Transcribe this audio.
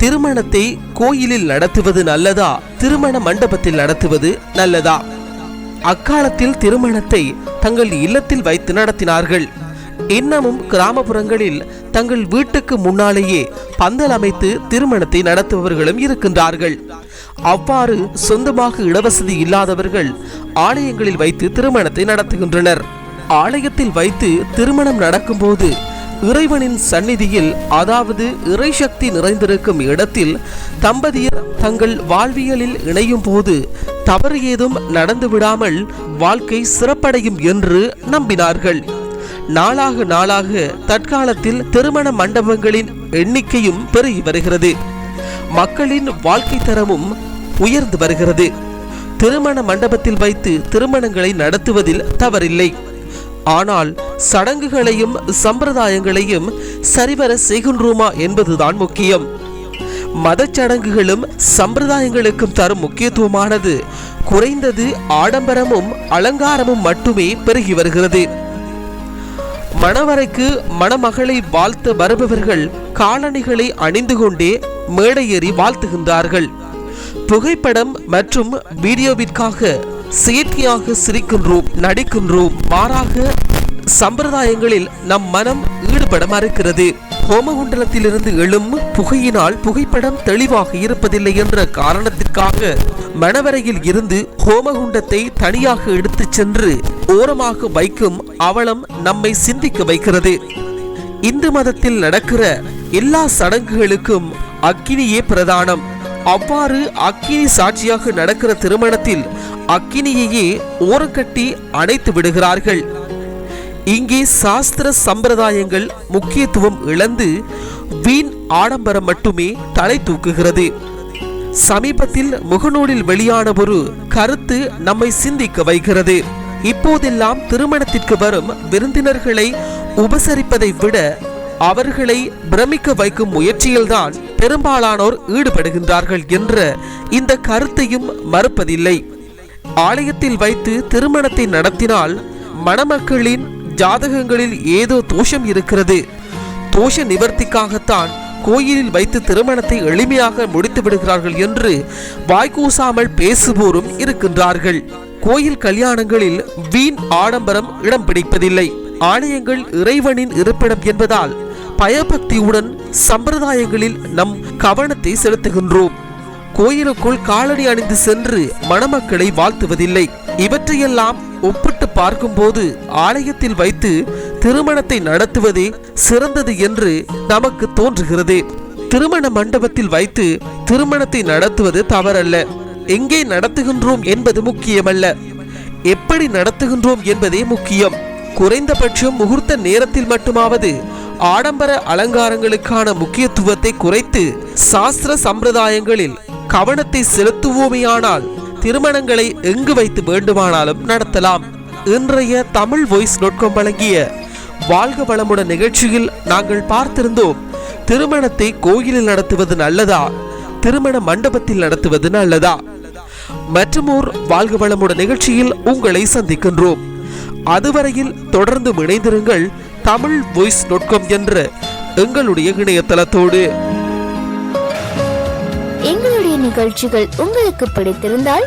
திருமணத்தை கோயிலில் நடத்துவது நல்லதா? திருமண மண்டபத்தில் நடத்துவது நல்லதா? அக்காலத்தில் திருமணத்தை தங்கள் இல்லத்தில் வைத்து நடத்தினார்கள். இன்னமும் கிராமப்புறங்களில் தங்கள் வீட்டுக்கு முன்னாலேயே பந்தல் அமைத்து திருமணத்தை நடத்துபவர்களும் இருக்கின்றார்கள். அவ்வாறு சொந்தமாக இடவசதி இல்லாதவர்கள் ஆலயங்களில் வைத்து திருமணத்தை நடத்துகின்றனர். ஆலயத்தில் வைத்து திருமணம் நடக்கும்போது இறைவனின் சந்நிதியில் அதாவது இறை சக்தி நிறைந்திருக்கும் இடத்தில் தம்பதியர் தங்கள் வாழ்வியலில் இணையும் போது தவறு ஏதும் நடந்து விடாமல் வாழ்க்கை சிறப்படையும் என்று நம்பினார்கள். நாளாக நாளாக தற்காலத்தில் திருமண மண்டபங்களின் எண்ணிக்கையும் பெருகி வருகிறது. மக்களின் வாழ்க்கை தரமும் உயர்ந்து வருகிறது. திருமண மண்டபத்தில் வைத்து திருமணங்களை நடத்துவதில் தவறில்லை. ஆனால் சடங்குகளையும் சம்பிரதாயங்களையும் சரிவர செய்கின்றோமா என்பதுதான் முக்கியம். மதச்சடங்குகளும் சம்பிரதாயங்களுக்கும் தரும் முக்கியத்துவமானது. குறைந்தது ஆடம்பரமும் அலங்காரமும் மட்டுமே பெருகி வருகிறது. மணவரைக்கு மணமகளை வாழ்த்த வருபவர்கள் காலணிகளை அணிந்து கொண்டே மேடையேறி வாழ்த்துகின்றார்கள். புகைப்படம் மற்றும் வீடியோவிற்காக செயற்கையாக சிரிக்கின்றோம் நடிக்கின்றோம். மாறாக சம்பிரதாயங்களில் நம் மனம் ஈடுபட மறுக்கிறது. ஹோமகுண்டலத்திலிருந்து எழும் புகையினால் புகைப்படம் தெளிவாக இருப்பதில்லை என்ற காரணத்திற்காக மணவரையில் இருந்து ஹோமகுண்டத்தை தனியாக எடுத்துச் சென்று ஓரமாக வைக்கும் அவலம் நம்மை சிந்திக்க வைக்கிறது. இந்து மதத்தில் நடக்கிற எல்லா சடங்குகளுக்கும் அக்கினியே பிரதானம். அவ்வாறு அக்கினி சாட்சியாக நடக்கிற திருமணத்தில் அக்கினியையே ஓரக்கட்டி அணைத்து விடுகிறார்கள். இங்கே சாஸ்திர சம்பிரதாயங்கள் முக்கியத்துவம் இழந்து வீண் ஆடம்பரம் மட்டுமே தலை தூக்குகிறது. சமீபத்தில் முகநூலில் வெளியான ஒரு கருத்து நம்மை சிந்திக்க வைக்கிறது. இப்போதெல்லாம் திருமணத்திற்கு வரும் விருந்தினர்களை உபசரிப்பதை விட அவர்களை பிரமிக்க வைக்கும் முயற்சியில்தான் பெரும்பாலானோர் ஈடுபடுகின்றார்கள் என்ற இந்த கருத்தையும் மறுப்பதில்லை. ஆலயத்தில் வைத்து திருமணத்தை நடத்தினால் மணமக்களின் ஜாதகங்களில் ஏதோ தோஷம் இருக்கிறது. தோஷ நிவர்த்திக்காகத்தான் கோயிலில் வைத்து திருமணத்தை எளிமையாக முடித்து விடுகிறார்கள் என்று வாய்க்கூசாமல் பேசுவோரும் இருக்கின்றார்கள். கோயில் கல்யாணங்களில் வீண் ஆடம்பரம் இடம் பிடிப்பதில்லை. ஆலயங்கள் இறைவனின் இருப்பிடம் என்பதால் பயபக்தியுடன் சம்பிரதாயங்களில் நம் கவனத்தை செலுத்துகின்றோம். கோயிலுக்குள் காலடி அணிந்து சென்று மணமக்களை வாழ்த்துவதில்லை. இவற்றையெல்லாம் ஒப்பிட்டு பார்க்கும்போது ஆலயத்தில் வைத்து திருமணத்தை நடத்துவதே சிறந்தது என்று நமக்கு தோன்றுகிறது. திருமண மண்டபத்தில் வைத்து திருமணத்தை நடத்துவது தவறல்ல. எங்கே நடத்துகின்றோம் என்பது முக்கியமல்ல. எப்படி நடத்துகின்றோம் என்பதே முக்கியம். குறைந்தபட்சம் முகூர்த்த நேரத்தில் மட்டுமாவது ஆடம்பர அலங்காரங்களுக்கான முக்கியத்துவத்தை குறைத்து சாஸ்திர சம்பிரதாயங்களில் கவனத்தை செலுத்துவோமேயானால் திருமணங்களை எங்கு வைத்து வேண்டுமானாலும் நடத்தலாம். இன்றைய தமிழ் வாய்ஸ் நோட்கம் வழங்கிய வாழ்க வளமுடன் நிகழ்ச்சியில் நாங்கள் பார்த்திருந்தோம் திருமணத்தை கோயிலில் நடத்துவது நல்லதா? திருமண மண்டபத்தில் நடத்துவது நல்லதா? மற்றுமோர் வாழ்க வளமுடன் நிகழ்ச்சியில் உங்களை சந்திக்கின்றோம். அதுவரையில் தொடர்ந்து இணைந்திருங்கள் தமிழ் வாய்ஸ் நோட்கம் என்ற எங்களுடைய இணையதளத்தோடு. எங்களுடைய நிகழ்ச்சிகள் உங்களுக்கு பிடித்திருந்தால்